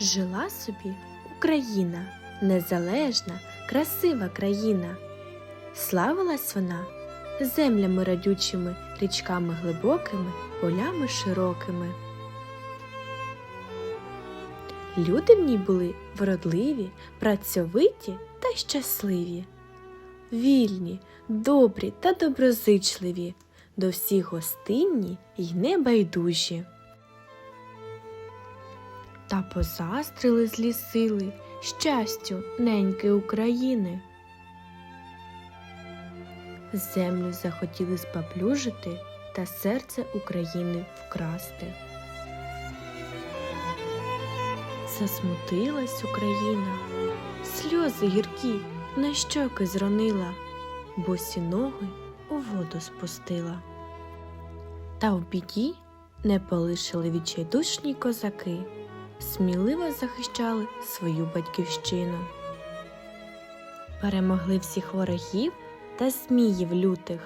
Жила собі Україна, незалежна, красива країна. Славилась вона землями радючими, річками глибокими, полями широкими. Люди в ній були вродливі, працьовиті та щасливі, вільні, добрі та доброзичливі, до всіх гостинні й небайдужі. Та позастрили злі сили щастю неньки України. Землю захотіли споплюжити та серце України вкрасти. Засмутилась Україна, сльози гіркі на щоки зронила, босі ноги у воду спустила. Та в біді не полишили відчайдушні козаки, сміливо захищали свою батьківщину. Перемогли всіх ворогів та зміїв лютих.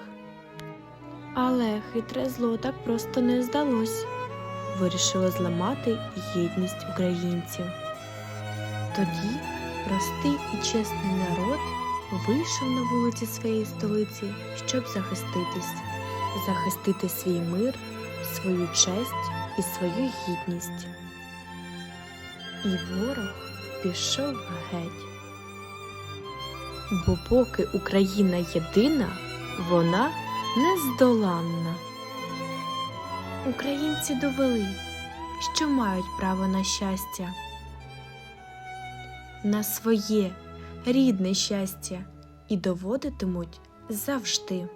Але хитре зло так просто не здалось, вирішило зламати єдність українців. Тоді простий і чесний народ вийшов на вулиці своєї столиці, щоб захиститись, захистити свій мир, свою честь і свою гідність. І ворог пішов геть. Бо поки Україна єдина, вона нездоланна. Українці довели, що мають право на щастя, на своє рідне щастя і доводитимуть завжди.